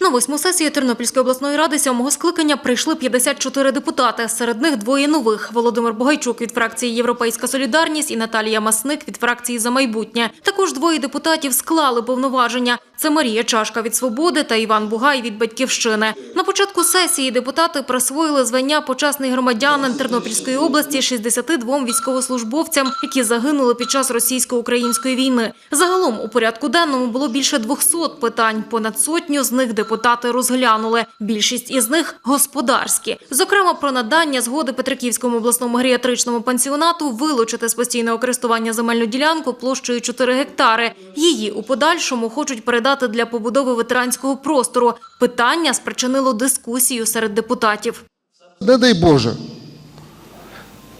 На восьму сесію Тернопільської обласної ради сьомого скликання прийшли 54 депутати. Серед них двоє нових – Володимир Богайчук від фракції «Європейська солідарність» і Наталія Масник від фракції «За майбутнє». Також двоє депутатів склали повноваження. Це Марія Чашка від «Свободи» та Іван Бугай від «Батьківщини». На початку сесії депутати присвоїли звання «Почесний громадянин Тернопільської області» 62 військовослужбовцям, які загинули під час російсько-української війни. Загалом у порядку денному було більше 200 питань. Понад сотню з них депутати розглянули. Більшість із них – господарські. Зокрема, про надання згоди Петриківському обласному геріатричному пансіонату вилучити з постійного користування земельну ділянку площею 4 гектари. Її у подальшому хочуть передати для побудови ветеранського простору. Питання спричинило дискусію серед депутатів. Не дай Боже,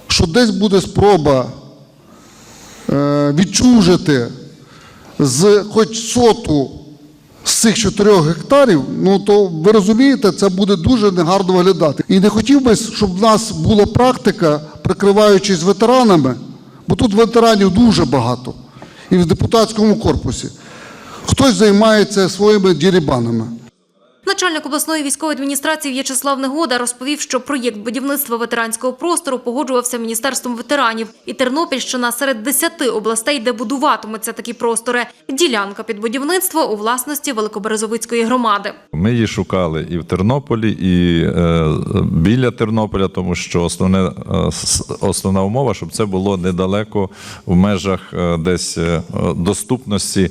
що десь буде спроба е, відчужити з хоч соту з цих чотирьох гектарів, ну то ви розумієте, це буде дуже негарно виглядати. І не хотів би, щоб в нас була практика, прикриваючись ветеранами, бо тут ветеранів дуже багато і в депутатському корпусі. Хтось займається своїми дірібанами. Начальник обласної військової адміністрації В'ячеслав Негода розповів, що проєкт будівництва ветеранського простору погоджувався Міністерством ветеранів. І Тернопільщина серед 10 областей, де будуватимуться такі простори. Ділянка під будівництво у власності Великоберезовицької громади. Ми її шукали і в Тернополі, і е, біля Тернополя, тому що основне, е, основна умова, щоб це було недалеко в межах е, десь доступності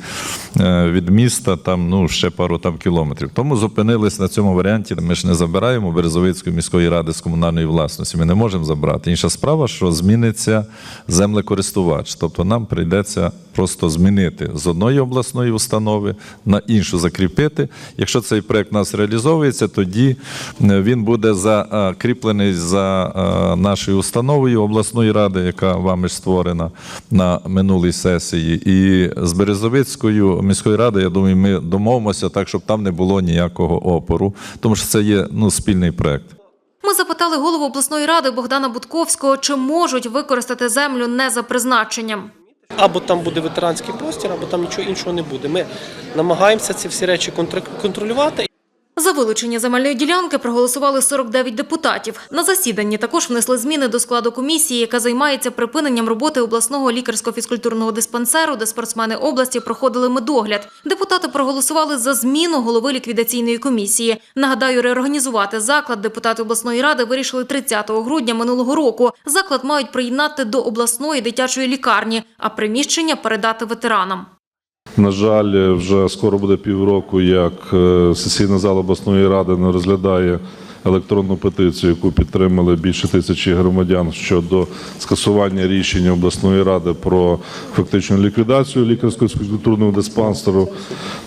від міста, там ну ще пару там кілометрів. Тому зупинились на цьому варіанті. Ми ж не забираємо Березовицької міської ради з комунальної власності. Ми не можемо забрати. Інша справа, що зміниться землекористувач, тобто нам прийдеться просто змінити з одної обласної установи на іншу закріпити. Якщо цей проект у нас реалізовується, тоді е, він буде закріплений за е, нашою установою обласної ради, яка вами ж створена на минулій сесії. І з Березовицькою міською радою, я думаю, ми домовимося так, щоб там не було ніякого опору, тому що це є ну, спільний проект. Ми запитали голову обласної ради Богдана Будковського, чи можуть використати землю не за призначенням. Або там буде ветеранський простір, або там нічого іншого не буде. Ми намагаємося ці всі речі контр- контролювати. За вилучення земельної ділянки проголосували 49 депутатів. На засіданні також внесли зміни до складу комісії, яка займається припиненням роботи обласного лікарсько-фізкультурного диспансеру, де спортсмени області проходили медогляд. Депутати проголосували за зміну голови ліквідаційної комісії. Нагадаю, реорганізувати заклад депутати обласної ради вирішили 30 грудня минулого року. Заклад мають приєднати до обласної дитячої лікарні, а приміщення передати ветеранам. На жаль, вже скоро буде півроку, як е, сесійна зала обласної ради не розглядає електронну петицію, яку підтримали більше тисячі громадян щодо скасування рішення обласної ради про фактичну ліквідацію лікарського фізкультурного диспансеру.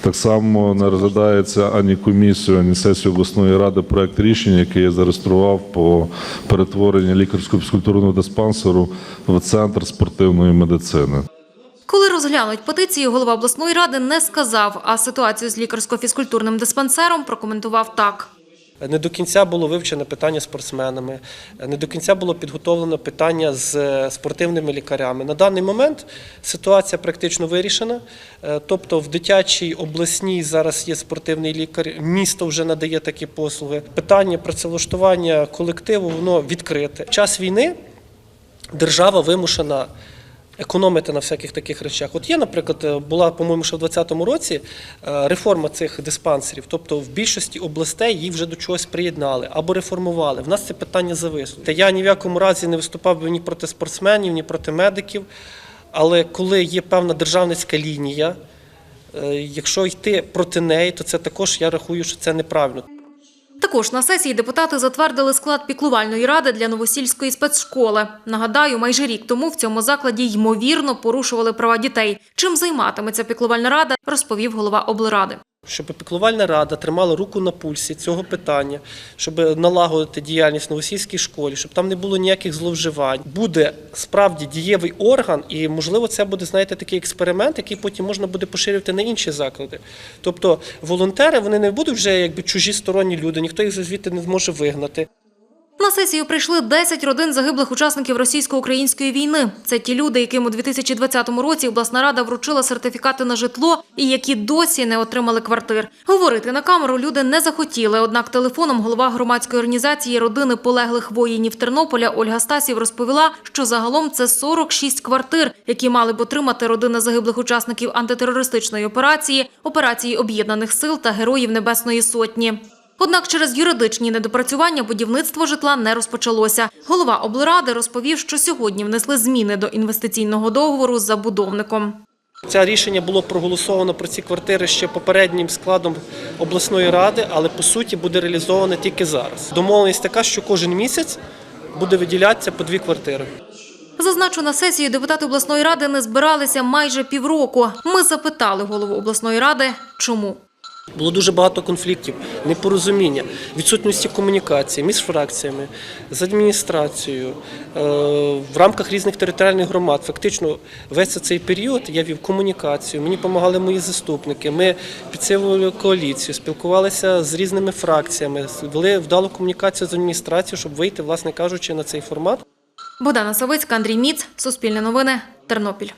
Так само не розглядається ані комісією, ані сесією обласної ради проект рішення, який я зареєстрував по перетворенню лікарського фізкультурного диспансеру в центр спортивної медицини. Коли розглянуть петицію, голова обласної ради не сказав, а ситуацію з лікарсько-фізкультурним диспансером прокоментував так. Не до кінця було вивчене питання спортсменами, не до кінця було підготовлено питання з е, спортивними лікарями. На даний момент ситуація практично вирішена. Е, Тобто в дитячій обласній зараз є спортивний лікар, місто вже надає такі послуги. Питання працевлаштування колективу воно відкрите. В час війни держава вимушена економити на всяких таких речах. От є, наприклад, е, була, по-моєму, ще в 2020 році е, реформа цих диспансерів. Тобто в більшості областей їх вже до чогось приєднали або реформували. В нас це питання зависло. Та Я ні в якому разі не виступав би ні проти спортсменів, ні проти медиків. Але коли є певна державницька лінія, е, якщо йти проти неї, то це також я рахую, що це неправильно. Також на сесії депутати затвердили склад піклувальної ради для новосільської спецшколи. Нагадаю, майже рік тому в цьому закладі ймовірно порушували права дітей. Чим займатиметься піклувальна рада, розповів голова облради. Щоб піклувальна рада тримала руку на пульсі цього питання, щоб налагодити діяльність в новосільській школі, щоб там не було ніяких зловживань. Буде справді дієвий орган, і можливо це буде знаєте такий експеримент, який потім можна буде поширювати на інші заклади. Тобто волонтери вони не будуть вже якби чужі сторонні люди, ніхто їх звідти не зможе вигнати. На сесію прийшли 10 родин загиблих учасників російсько-української війни. Це ті люди, яким у 2020 році обласна рада вручила сертифікати на житло і які досі не отримали квартир. Говорити на камеру люди не захотіли. Однак телефоном голова громадської організації родини полеглих воїнів Тернополя Ольга Стасів розповіла, що загалом це 46 квартир, які мали б отримати родини загиблих учасників антитерористичної операції, операції об'єднаних сил та героїв Небесної Сотні. Однак через юридичні недопрацювання будівництво житла не розпочалося. Голова облради розповів, що сьогодні внесли зміни до інвестиційного договору з забудовником. Це рішення було проголосовано про ці квартири ще попереднім складом обласної ради, але по суті буде реалізовано тільки зараз. Домовленість така, що кожен місяць буде виділятися по дві квартири. Зазначу, на сесії депутати обласної ради не збиралися майже півроку. Ми запитали голову обласної ради, чому. Було дуже багато конфліктів, непорозуміння, відсутності комунікації між фракціями, з адміністрацією е, в рамках різних територіальних громад. Фактично, весь цей період я вів комунікацію. Мені допомагали мої заступники. Ми підсилювали коаліцію, спілкувалися з різними фракціями, вели вдалу комунікацію з адміністрацією, щоб вийти, власне кажучи, на цей формат. Богдана Савицька, Андрій Міц, Суспільне новини, Тернопіль.